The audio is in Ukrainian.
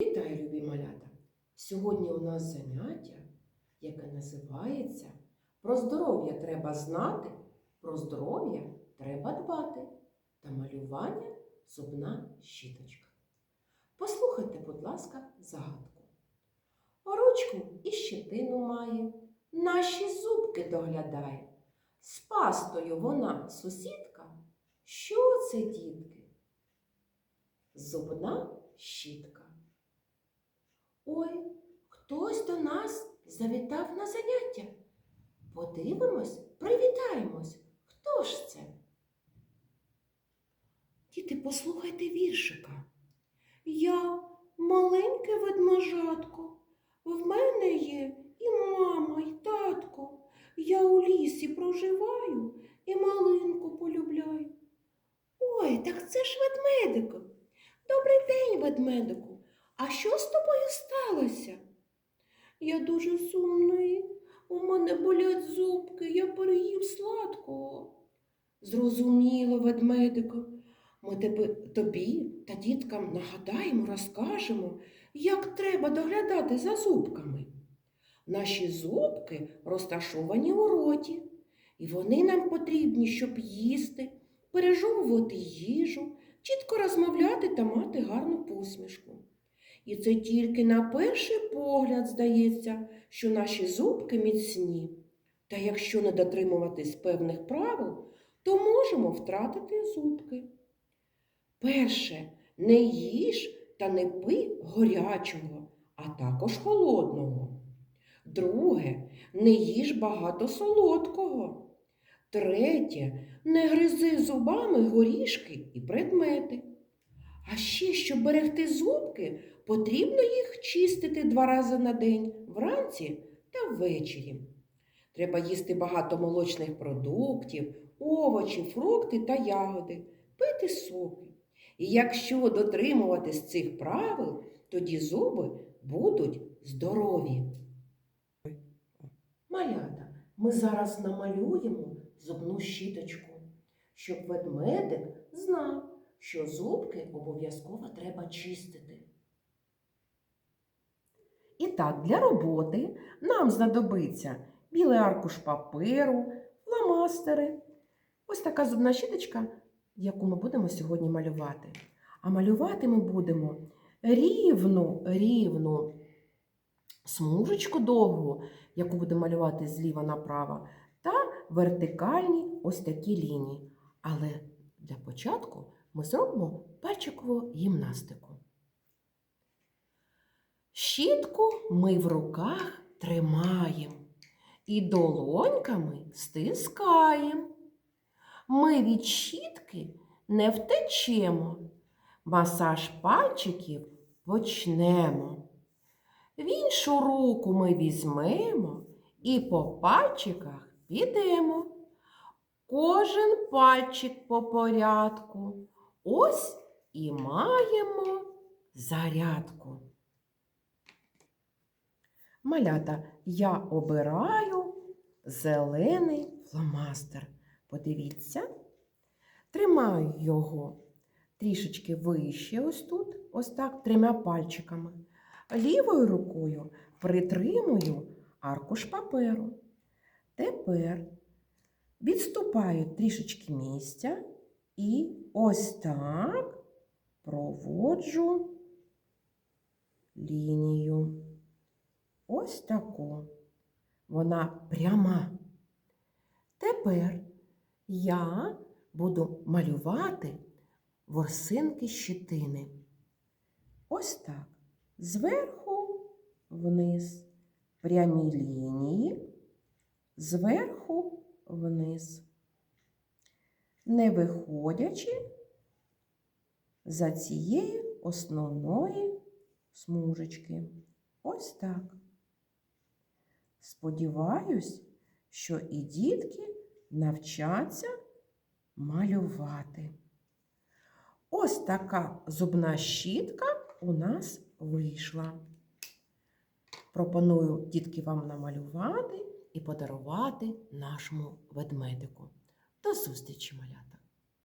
Вітаю, любі малята! Сьогодні у нас заняття, яке називається Про здоров'я треба знати, про здоров'я треба дбати та малювання зубна щіточка. Послухайте, будь ласка, загадку. Ручку і щетину має, наші зубки доглядає. З пастою вона сусідка. Що це, дітки? Зубна щітка. Ой, хтось до нас завітав на заняття. Подивимось, привітаємось. Хто ж це? Діти, послухайте віршика. Я маленьке ведмежатко. В мене є і мама, і татко. Я у лісі проживаю і малинку полюбляю. Ой, так це ж ведмедик. Добрий день, ведмедику. А що з тобою сталося? Я дуже сумний. У мене болять зубки, я переїв сладкого. Зрозуміло, ведмедику. Ми тебе, тобі та діткам нагадаємо, розкажемо, як треба доглядати за зубками. Наші зубки розташовані у роті, і вони нам потрібні, щоб їсти, пережовувати їжу, чітко розмовляти та мати гарну посмішку. І це тільки на перший погляд здається, що наші зубки міцні. Та якщо не дотримуватись певних правил, то можемо втратити зубки. Перше, не їж та не пий горячого, а також холодного. Друге, не їж багато солодкого. Третє, не гризи зубами горішки і предмети. А ще, щоб берегти зубки, потрібно їх чистити два рази на день вранці та ввечері. Треба їсти багато молочних продуктів, овочі, фрукти та ягоди, пити соки. І якщо дотримуватись цих правил, тоді зуби будуть здорові. Малята, ми зараз намалюємо зубну щіточку, щоб ведмедик знав, що зубки обов'язково треба чистити. І так, для роботи нам знадобиться білий аркуш паперу, фломастери. Ось така зубна щіточка, яку ми будемо сьогодні малювати. А малювати ми будемо рівну, рівну смужечку довгу, яку будемо малювати зліва направо, та вертикальні ось такі лінії. Але для початку ми зробимо пальчикову гімнастику. Щітку ми в руках тримаємо і долоньками стискаємо. Ми від щітки не втечемо. Масаж пальчиків почнемо. В іншу руку ми візьмемо і по пальчиках підемо. Кожен пальчик по порядку. Ось і маємо зарядку. Малята, я обираю зелений фломастер. Подивіться, тримаю його трішечки вище, ось тут, ось так, трьома пальчиками. Лівою рукою притримую аркуш паперу. Тепер відступаю трішечки місця і ось так проводжу лінію. Ось таку. Вона пряма. Тепер я буду малювати ворсинки щитини. Ось так. Зверху вниз. Прямі лінії, зверху вниз. Не виходячи за цієї основної смужечки. Ось так. Сподіваюсь, що і дітки навчаться малювати. Ось така зубна щітка у нас вийшла. Пропоную дітки вам намалювати і подарувати нашому ведмедику. До зустрічі, малята!